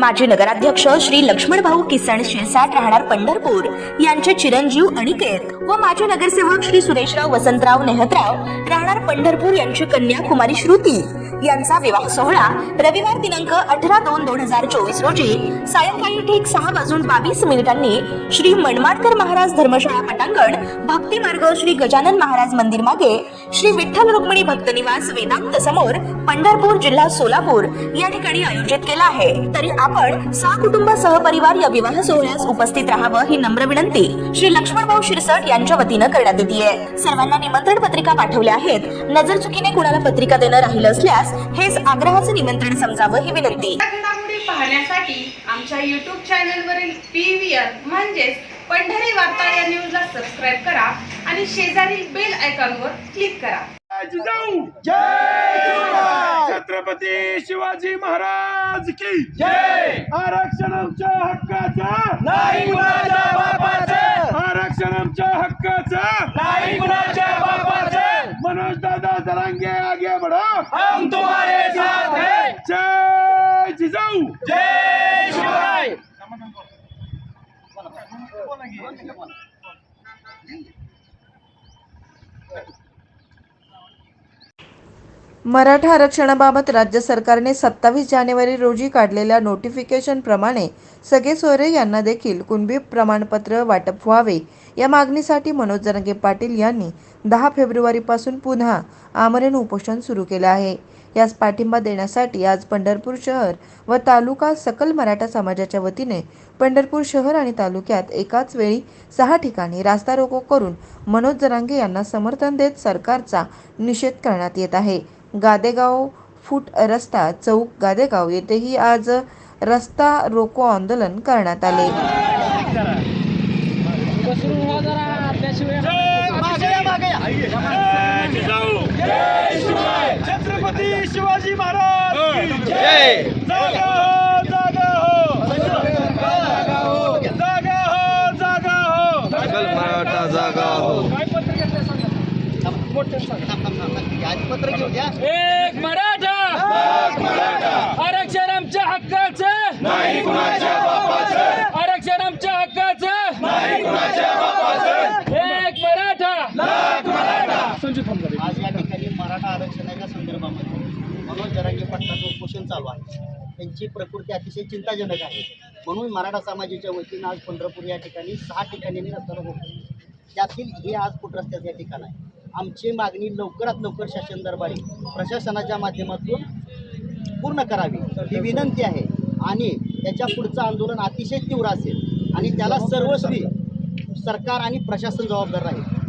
माजी नगराध्यक्ष श्री लक्ष्मण भाऊ किसन शिरसाट राहणार पंढरपूर यांचे चिरंजीव अनिकेत व माजी नगरसेवक श्री सुरेशराव वसंतराव नेहतराव राहणार पंढरपूर यांची कन्या कुमारी श्रुती. यांचा विवाह सोहळा रविवार दिनांक अठरा दोन दोन हजार चोवीस रोजी सायंकाळी ठीक सहा वाजून बावीस मिनिटांनी श्री मनमाडकर महाराज धर्मशाळा पटांगण भक्ती मार्ग श्री गजानन महाराज मंदिर मागे श्री विठ्ठल रुक्मिणी भक्त निवास वेदांत समोर पंढरपूर जिल्हा सोलापूर या ठिकाणी आयोजित केला आहे. तरी आपण सहा कुटुंब सहपरिवार या विवाह सोहळ्यास उपस्थित राहावं ही नम्र विनंती. श्री लक्ष्मणभाऊ शिरसट यांनी यांच्या वतीनं करण्यात येते सर्वांना निमंत्रण पत्रिका पाठवल्या आहेत. नजर चुकीने कुणाला पत्रिका देणं राहिलं असल्यास हेच आग्रहाचं निमंत्रण समजावं ही विनंती. पाहण्यासाठी आमच्या युट्यूब चॅनलवरील पी व्ही आर म्हणजेच पंढरी वार्ता या न्यूजला सबस्क्राईब करा आणि शेजारील बेल आयकॉनवर क्लिक करा. जिजाऊ जय छत्रपती शिवाजी महाराज की जय. आरक्षण आमच्या हक्काचा नाही बापाचं हक्काचा नाही कुणाच्या बापाचं. मनोज दादा जरांगे आगे बढ़ो. हम तुम्हारे साथ हैं. जय जिजाऊ. जय शिवराय. मराठा आरक्षणाबाबत राज्य सरकारने सत्तावीस जानेवारी रोजी काढलेल्या नोटिफिकेशनप्रमाणे सगळे सोयरे यांना देखील कुणबी प्रमाणपत्र वाटप व्हावे या मागणीसाठी मनोज जरंगे पाटील यांनी दहा फेब्रुवारीपासून पुन्हा आमरण उपोषण सुरू केलं आहे. यास पाठिंबा देण्यासाठी आज पंढरपूर शहर व तालुका सकल मराठा समाजाच्या वतीने पंढरपूर शहर आणि तालुक्यात एकाच वेळी सहा ठिकाणी रास्ता रोको करून मनोज जरांगे यांना समर्थन देत सरकारचा निषेध करण्यात येत आहे. गादेगाव फूट रस्ता चौक गादेगाव येथेही आज रस्ता रोको आंदोलन करण्यात आले. छत्रपती शिवाजी महाराज जागा हो जागा हो जागा हो जागा हो सकल मराठा जागा हो एक मराठा! आरक्षण आमच्या हक्काचं! आरक्षण आमच्या हक्काचं! एक मराठा! संजय एक आज या ठिकाणी मराठा आरक्षणाच्या संदर्भामध्ये मनोज जरांगे पाटलाचं उपोषण चालू आहे. त्यांची प्रकृती अतिशय चिंताजनक आहे. म्हणून मराठा समाजाच्या वतीनं आज पंढरपूर या ठिकाणी सहा ठिकाणी रस्त्याला रस्ता त्यातील हे आज कुठ रस्त्याचं या ठिकाण आहे? आमची मागणी लवकरात लवकर शासन दरबारी प्रशासनाच्या माध्यमातून पूर्ण करावी. ही विनंती आहे. आणि त्याच्या पुढचं आंदोलन अतिशय तीव्र असेल आणि त्याला सर्वस्वी सरकार आणि प्रशासन जबाबदार राहील.